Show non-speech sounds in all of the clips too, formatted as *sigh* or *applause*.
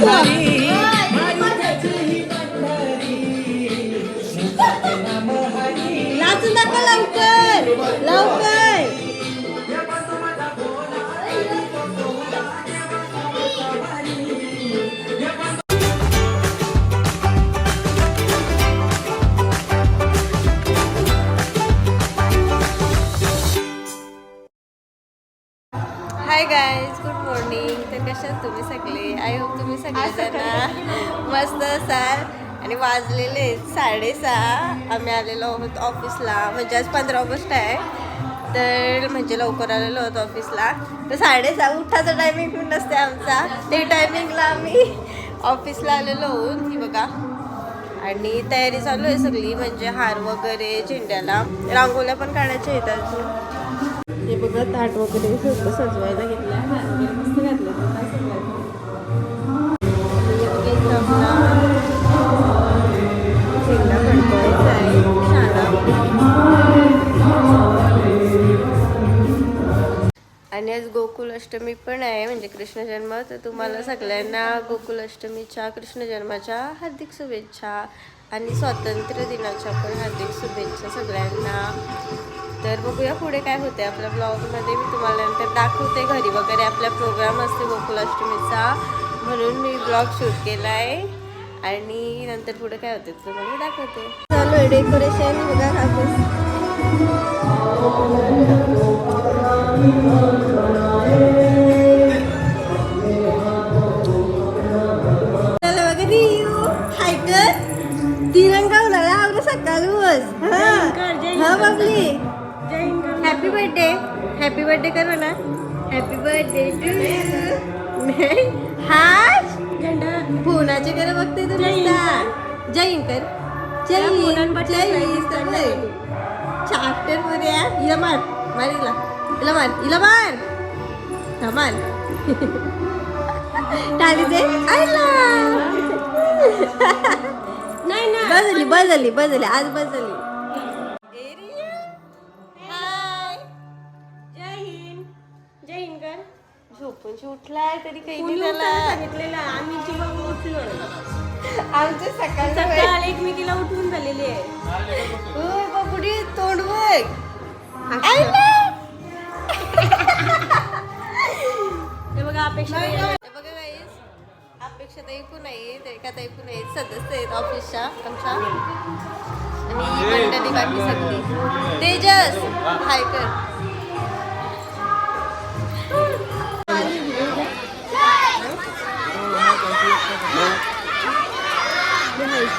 Água! साडेसहा आम्ही आलेलो आहोत ऑफिसला म्हणजे आज पंधरा ऑगस्ट आहे. तर म्हणजे लवकर आलेलो आहोत ऑफिसला तर साडेसहा उठाचा टायमिंग पण नसते आमचा. ते टायमिंगला आम्ही ऑफिसला आलेलो आहोत. ही बघा. आणि तयारी चालू आहे सगळी. म्हणजे हार वगैरे झेंड्याला. रांगोल्या पण काढायच्या आहेत अजून. हे बघा ताट वगैरे सगळं सजवायला घेतलं. आणि आज गोकुलाष्टमी पण आहे म्हणजे कृष्ण जन्म. तर तुम्हाला सगळ्यांना गोकुलाष्टमीच्या कृष्ण जन्माच्या हार्दिक शुभेच्छा आणि स्वातंत्र्य दिनाच्या पण हार्दिक शुभेच्छा सगळ्यांना. तर बघूया पुढे काय होते आपल्या ब्लॉगमध्ये मी तुम्हाला नंतर दाखवते घरी वगैरे आपला प्रोग्राम असते गोकुलाष्टमीचा. म्हणून मी ब्लॉग शूट केला आहे आणि नंतर पुढे काय होते तुम्हाला दाखवते. चालू आहे डेकोरेशन बघा बाबली हॅपी बर्थडे हॅपी बर्थडे कर ना. हॅपी बर्थडे टू झेंडा फोनाचे कर बघते तू. नुसता. जय हिंद कर. जय. हिंद जय. हिंद चॅप्टरमध्ये. हिला मार. मार हिला. हिला मार. हिला मार. हा मार. टाळी दे. आयला नाही ना झाली बस झाली आज बस झोपूनशी उठलाय तरी काही सांगितलेलं आम्ही जीवा उठलो आमचे सकाळ सकाळ एकमेकीला उठवून झालेली आहे. बापुडी तोंड बघ हे बघा अपेक्षा हे बघा guys, अपेक्षा ताई पण आहेत एका ताई पण आहेत. सदस्य आहेत ऑफिसच्या आमच्या. आणि ही मंडळी बाकी सगळी. तेजस हाय कर.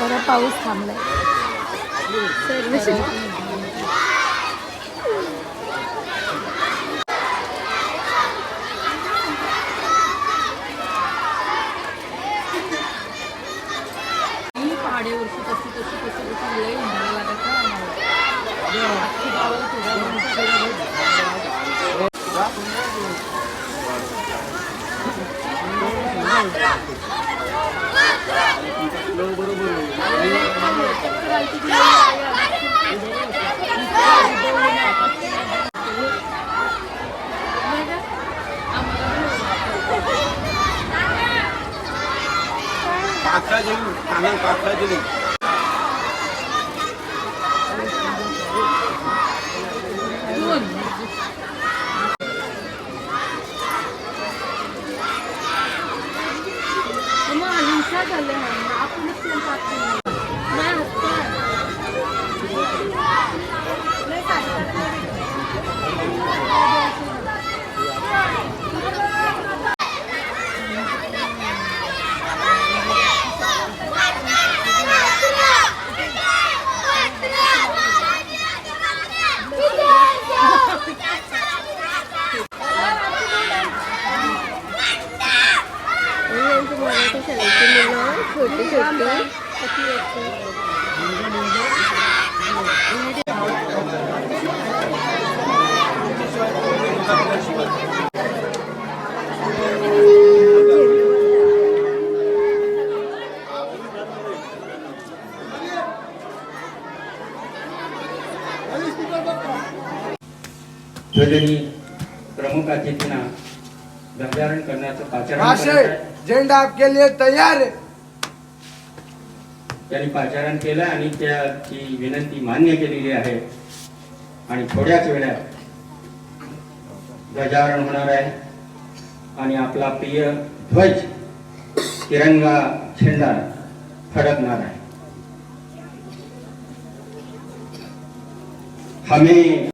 बरं पाऊस थांबलाय. पहाडेवरची कशी कशी कशी कशी लई म्हणायला કાકરા જેવું કાના કાકરા જેવું आहे. आपके लिए तैयार है। त्यांनी पाचारण केलं आणि त्याची विनंती मान्य केलेली आहे. आणि थोड्याच वेळात ध्वजारोहण होणार आहे. आणि आपला प्रिय ध्वज तिरंगा झेंडा फडकणार आहे. हमें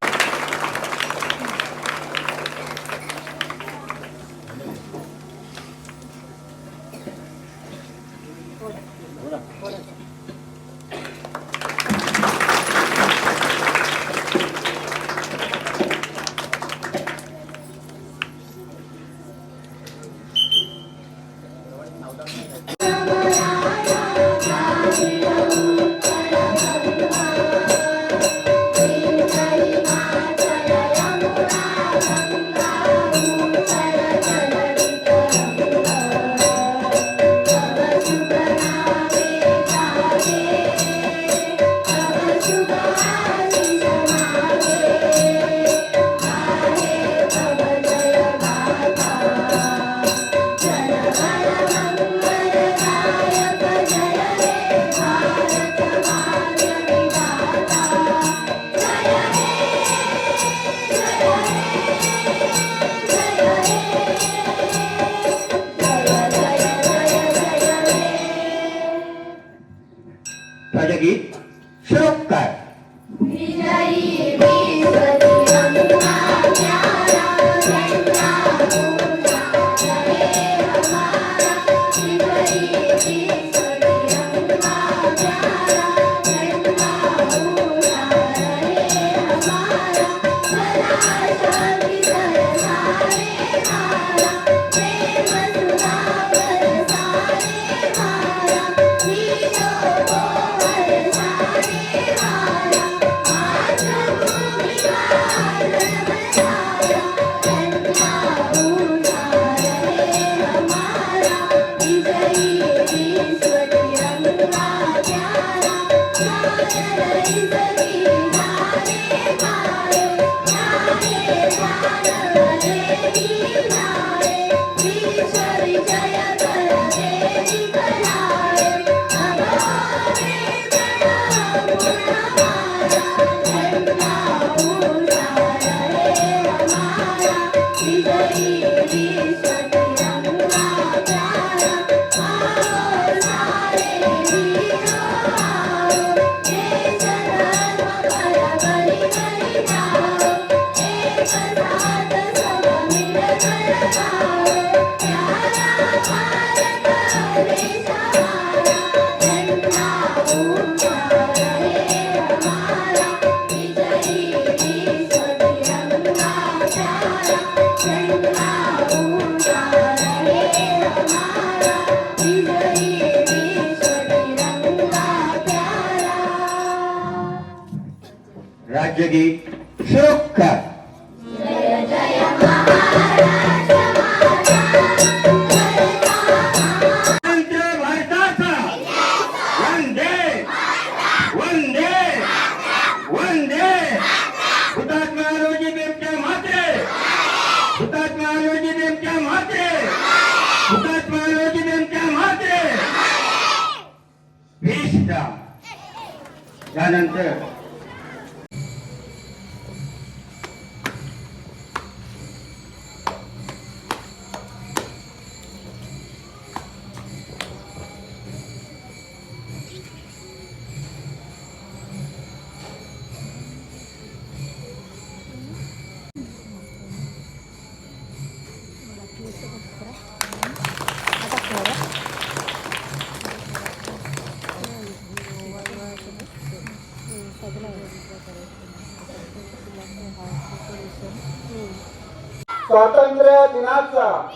स्वातंत्र्य दिनाचा.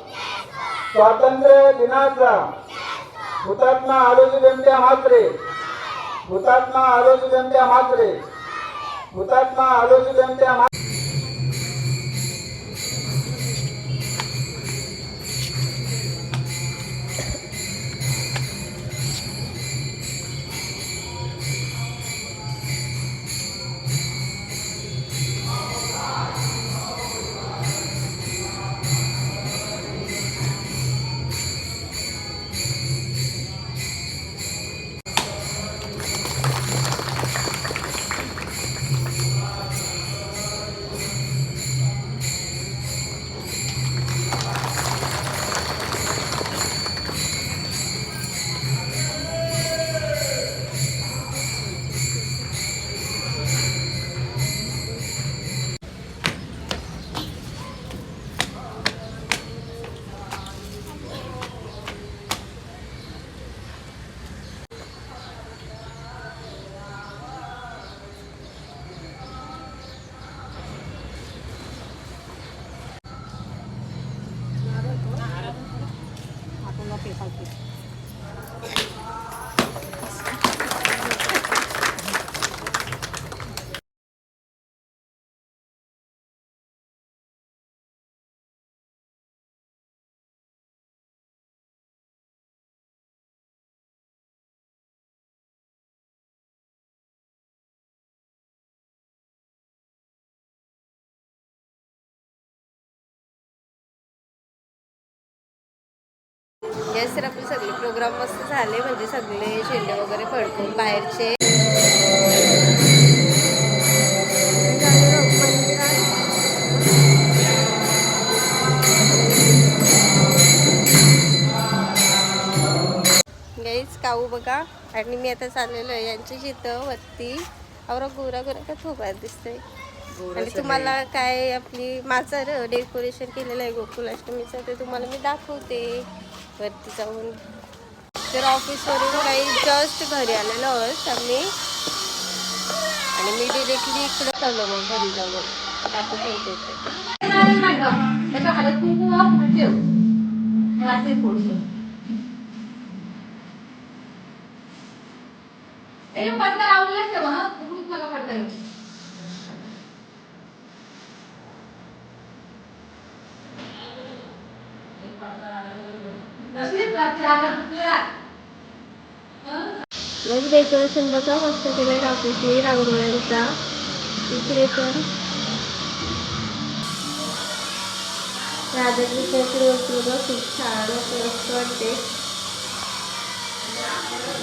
स्वातंत्र्य दिनाचा. हुतात्मा आलोजी जमत्या मात्रे हुतात्मा आलोजी जमत्या मात्रे हुतात्मा आलोजी जमत्या येस तर आपले सगळे प्रोग्राम मस्त झाले. म्हणजे सगळे शेंडे वगैरे फडकून बाहेरचे. गाईच काऊ बघा. आणि मी आता चाललेलो आहे यांच्या इथं वरती. औरा गोरा गोरा का थोबार दिसतंय. आणि तुम्हाला काय आपली माझं डेकोरेशन केलेलं आहे गोकुलाष्टमीचं ते तुम्हाला मी दाखवते. वरती जाऊन. तर ऑफिसवरून काही जस्ट घरी आलेलो आहोत आम्ही. आणि मी डिरेक्टली इकडे चाललो मग घरी जाऊन. दाखवू शकते ते. मग डेकोरेशन बघा मस्त केलं ऑफिसने रांगोळ्यांचा इकडे पण राधाकृष्णाची वस्तू बघा खूप छान असं मस्त वाटते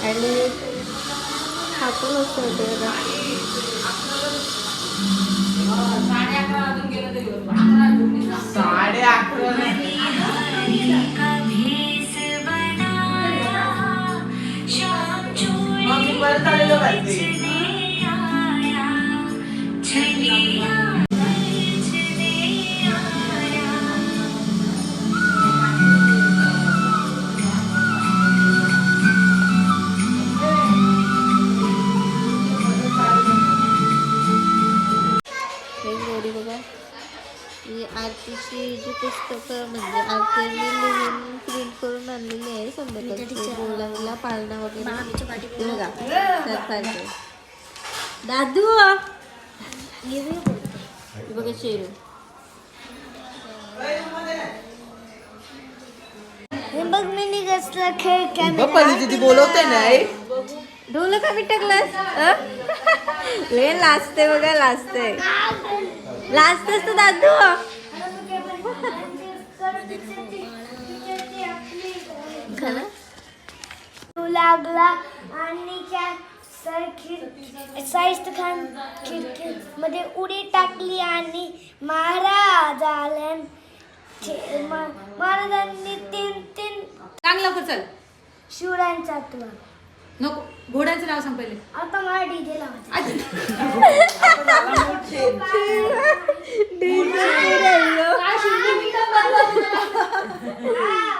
आणि हा पण मस्त वाटते बघा साडे अकरा परत आलेलो पाहिजे हे गोडी बघा ही आरतीची जी पुस्तकं म्हणजे आरतीने लिहून प्रिंट करून आणलेली आहे संध्याकाळची. बोलायला पाळणा वगैरे. बघा त्यात पाहिजे दादू! बघा शेरू बघ मी निघसला खेळ पप्पाची तिथे बोलवते नाही ढोल का मी टाकलास ले लाजते बघा लाजते. लाजतेस तू दादू खरं? लागला आणि सर खिड साईस्त खान खिडकीमध्ये उडी टाकली आणि महाराजाल्या महाराजांनी तीन तीन सांग लवकर चल. शिवरायांचा आत्मा. नको घोड्याचं नाव सांग पहिले. आता मला डीजे लावायचा.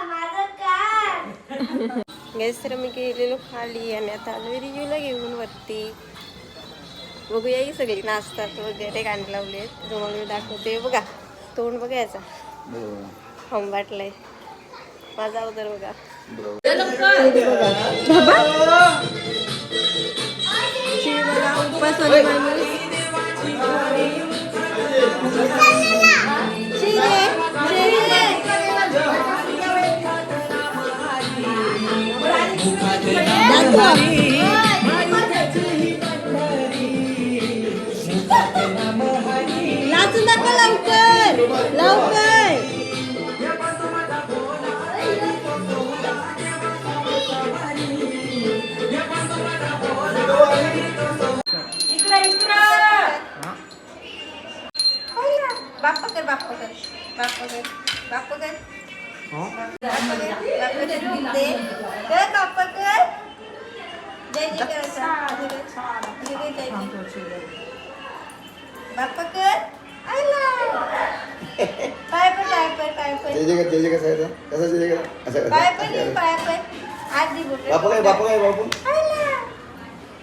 *laughs* *laughs* आधी. माझं काय गॅस तर मी गेलेलो खाली आणि आता आलो रिव्ह्यूला घेऊन वरती. बघूया ही सगळी नाचतात वगैरे गाणी लावले तुम्हाला मी दाखवते. बघा तोंड बघायचा खाऊन वाटलंय माझा अगोदर बघा. नाचून दाखव लवकर लवकर. बाप्पा कर बाप्पा कर बाप्पा कर बाप्पा कर बाप्पा कर बाप्पा कर *laughs* कर आयला पाय पण पाय पण पाय पण जे जे जे कसं आहे कसं असं पाय पण पाय पण आज दी बोट बापू काय काय बापू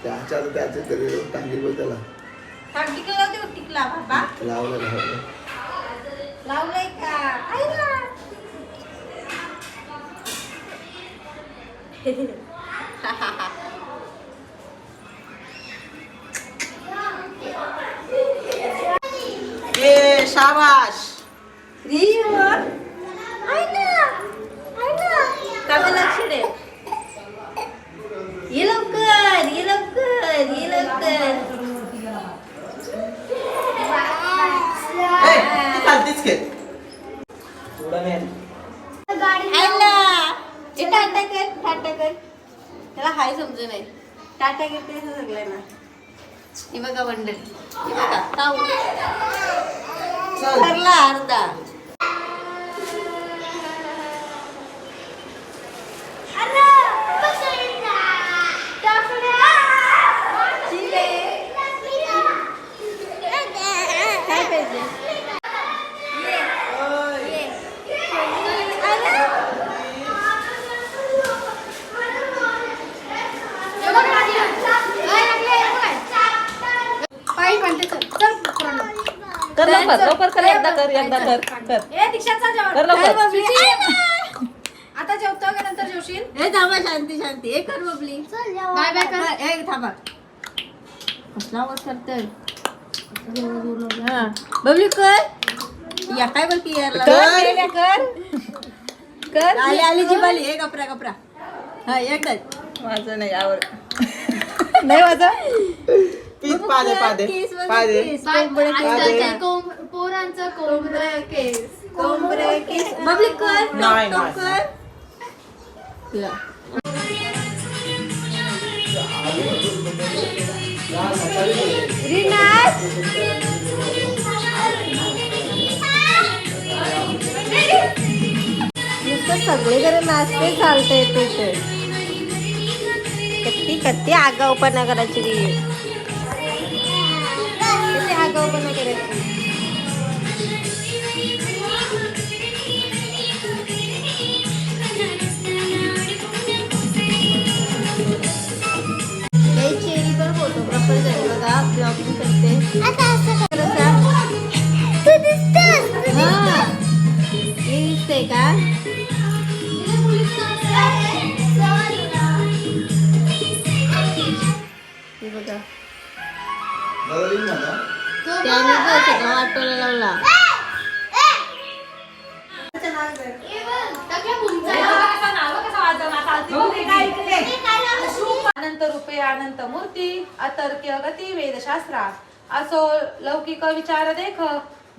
त्याच्या आता तरी बोल त्याला थांब टिकला होते टिकला बाबा लावलं लावलं का ए शाबाश रिव आयला आयला कामे लक्ष दे ये लवकर ये लवकर ये लवकर ए तू खालतीच खेळ आयला ए टाटा कर टाटा कर त्याला हाय समजू नाही टाटा करते असं सगळ्यांना ही बघा मंडळी ही बघा ताऊ चल ठरला अर्धा काय पाहिजे कर लवकर लवकर कर एकदा कर एकदा कर. कर कर लवकर. आता जेवतो का नंतर जेवशील? हे थांबा शांती शांती. हे कर बबली. बाय बाय कर. हे थांबा. कसला आवाज करतोय? हा. बबली कर. या काय यारला कर. कर. कर. आली आली जिबाली. हे कपरा कपरा हा एकच. माझं नाही आवड नाही माझा? पीठ पादे पादे. पादे. पोरांचं कोंबडं केस कोंबडे केस बबली कर. नाही. कर. सगळे जरा नाचते चालते ते कत्ती कत्ती आगाऊपणा करायची री किती आगाऊपणा करायची लई चेरी पण फोटोग्राफर झाले बघा. हा. हे हे त्याने सगळा वाटोला लावला. अनंत रूपे अनंत मूर्ती अतर्क्य गती वेदशास्त्रा. असो लौकिक विचार देख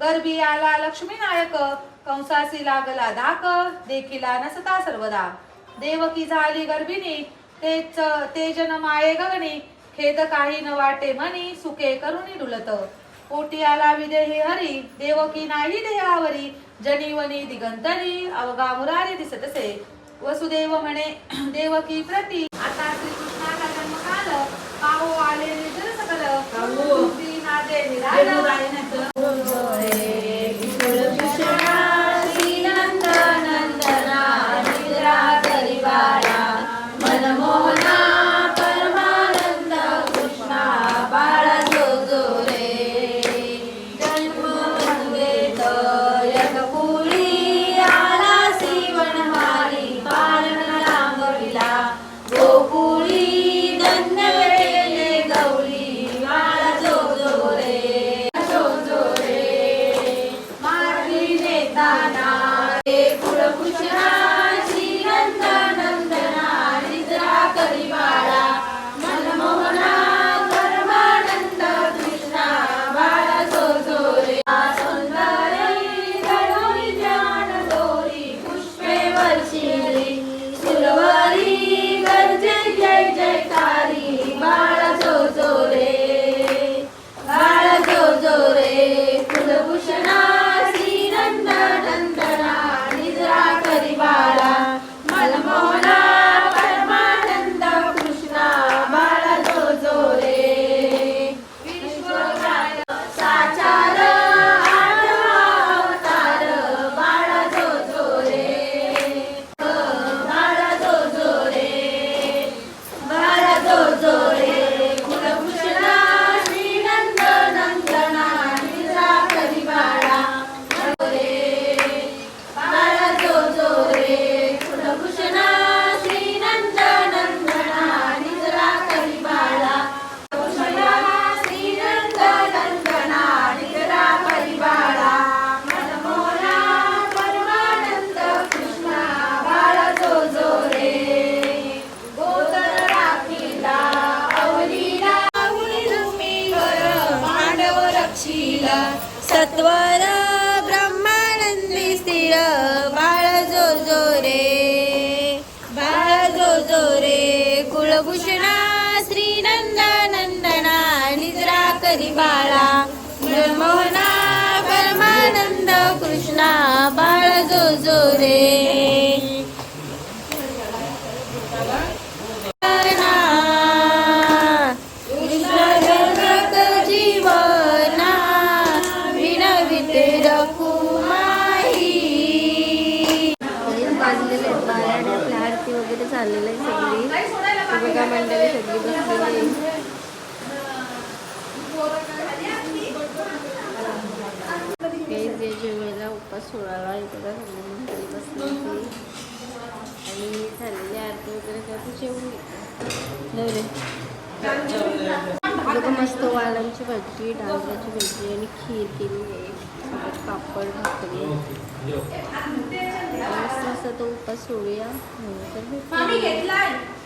गर्भी आला लक्ष्मी नायक कंसासी लागला धाक देखिला नसता सर्वदा. देवकी झाली गर्भिणी तेच ते जन माये गगनी. खेद काही न वाटे म्हणी सुखे करुणी डुलत. पोटी आला विदेही हरी देवकी नाही देहावरी जनीवनी दिगंतरी अवघा मुरारी दिसतसे वसुदेव म्हणे देवकी प्रती आता श्रीकृष्णाचा जन्म काल पाहो आले निर्जर सकल नादे भाजी डांगराची भाजी आणि खीर केली आहे. सोबत पापड भाकरी. मस्त असं तो उपास सोडूया. तर.